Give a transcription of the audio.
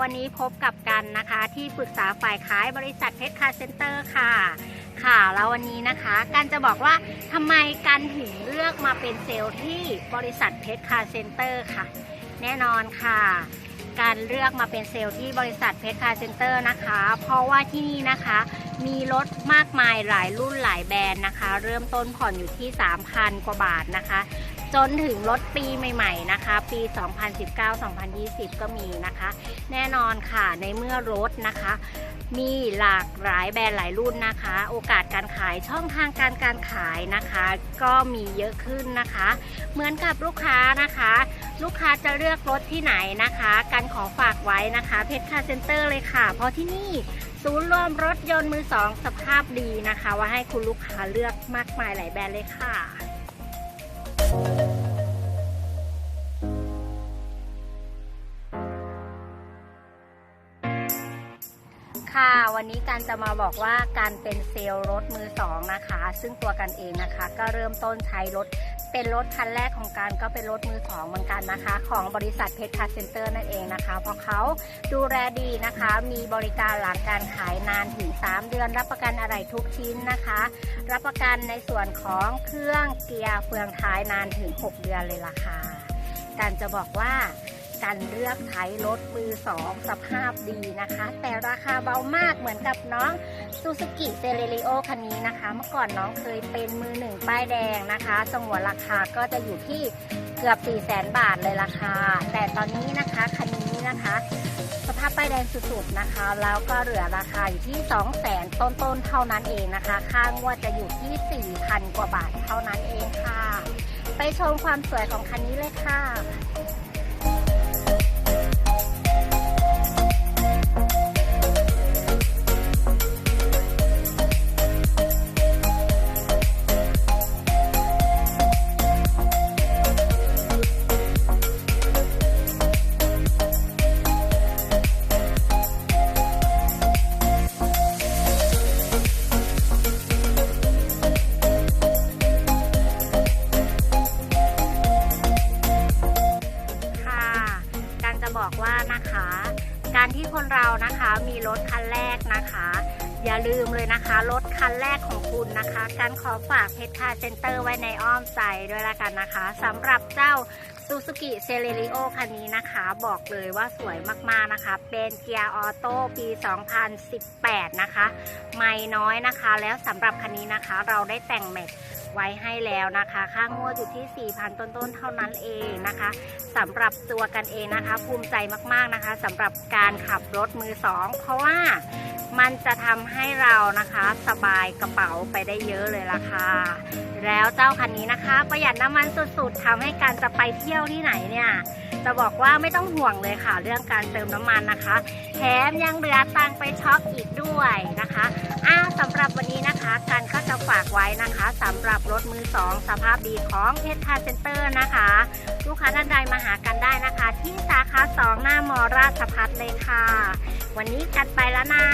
วันนี้พบกับกันนะคะ ที่ปรึกษาฝ่ายขายบริษัทเพชรคาร์เซ็นเตอร์ค่ะ ค่ะแล้ววันนี้นะคะกันจะบอกว่าทำไมกันถึงเลือกมาเป็นเซลล์ที่บริษัทเพชรคาร์เซ็นเตอร์ค่ะ แน่นอนค่ะ การเลือกมาเป็นเซลล์ที่บริษัทเพชรคาร์เซ็นเตอร์นะคะ เพราะว่าที่นี่นะคะมีรถมากมายหลายรุ่นหลายแบรนด์นะคะ เริ่มต้นผ่อนอยู่ที่ 3,000 กว่าบาทนะคะ จนถึงรถปีใหม่ ๆ นะคะ ปี 2019-2020 ก็มีนะคะ แน่นอนค่ะในเมื่อรถนะคะมีหลากหลายแบรนด์หลายรุ่นนะคะ โอกาสการขายช่องทางการการขายนะคะ ก็มีเยอะขึ้นนะคะ เหมือนกับลูกค้านะคะ ลูกค้าจะเลือกรถที่ไหนนะคะ การขอฝากไว้นะคะเพชรคาเซ็นเตอร์เลยค่ะ เพราะที่นี่ศูนย์รวมรถยนต์มือสองสภาพดีนะคะ ว่าให้คุณลูกค้าเลือกมากมายหลายแบรนด์เลยค่ะ ค่ะ วันนี้การจะมาบอกว่าการเป็นเซลล์รถมือสองนะคะ ซึ่งตัวกันเองนะคะ ก็เริ่มต้นใช้รถเป็นรถคันแรกของการก็เป็นรถมือสองเหมือนกันนะคะ ของบริษัทเพชรคาเซ็นเตอร์นั่นเองนะคะ เพราะเขาดูแลดีนะคะ มีบริการหลังการขายนานถึง 3 เดือน รับประกันอะไรทุกชิ้นนะคะ รับประกันในส่วนของเครื่องเกียร์เฟืองท้ายนานถึง 6 เดือนเลยล่ะค่ะการจะบอกว่า การเลือกใช้รถมือสองสภาพดีนะคะ แต่ราคาเบามากเหมือนกับน้องซูซูกิเซเร r ิโอคันนี้นะคะ เมื่อก่อนน้องเคยเป็นมือหนึ่งป้ายแดงนะคะสงวนราคาก็จะอยู่ที่เกือบ 4 0 0แสนบาทเลยราคา แต่ตอนนี้นะคะคันนี้นะคะ สภาพป้ายแดงสุดๆนะคะ แล้วก็เหลือราคาอยู่ที่ 2 0 0แสนต้นๆเท่านั้นเองนะคะ ค่างวดจะอยู่ที่ 4,000 กว่าบาทเท่านั้นเองค่ะ ไปชมความสวยของคันนี้เลยค่ะ นะคะ การที่คนเรานะคะมีรถคันแรกนะคะ อย่าลืมเลยนะคะ รถคันแรกของคุณนะคะ การขอฝากเพชรคาเซ็นเตอร์ไว้ในอ้อมใจด้วยละกันนะคะสำหรับเจ้าซูซูกิเซเลริโอคันนี้นะคะ บอกเลยว่าสวยมากๆนะคะ เป็นเกียร์ออโต้ปี 2018 นะคะ ไม่น้อยนะคะ แล้วสำหรับคันนี้นะคะ เราได้แต่งแม็ก ไว้ให้แล้วนะคะ ค่างวดอยู่ที่ 4,000 ต้นๆ เท่านั้นเองนะคะสำหรับตัวกันเองนะคะ ภูมิใจมากๆนะคะสำหรับการขับรถมือสองเพราะว่ามันจะทำให้เรานะคะสบายกระเป๋าไปได้เยอะเลยล่ะค่ะ แล้วเจ้าคันนี้นะคะประหยัดน้ำมันสุดๆทำให้การจะไปเที่ยวที่ไหนเนี่ยจะบอกว่าไม่ต้องห่วงเลยค่ะ เรื่องการเติมน้ำมันนะคะ แถมยังเหลือตังไปช็อปอีกด้วยนะคะอ้าวสำหรับวันนี้นะคะ กันก็จะฝาก ไว้นะคะสำหรับรถมือสองสภาพดีของเพชรคาเซ็นเตอร์นะคะ ลูกค้าท่านใดมาหากันได้นะคะ ที่สาขา 2 หน้ามอราชพัฒเลยค่ะ วันนี้กันไปแล้วนะ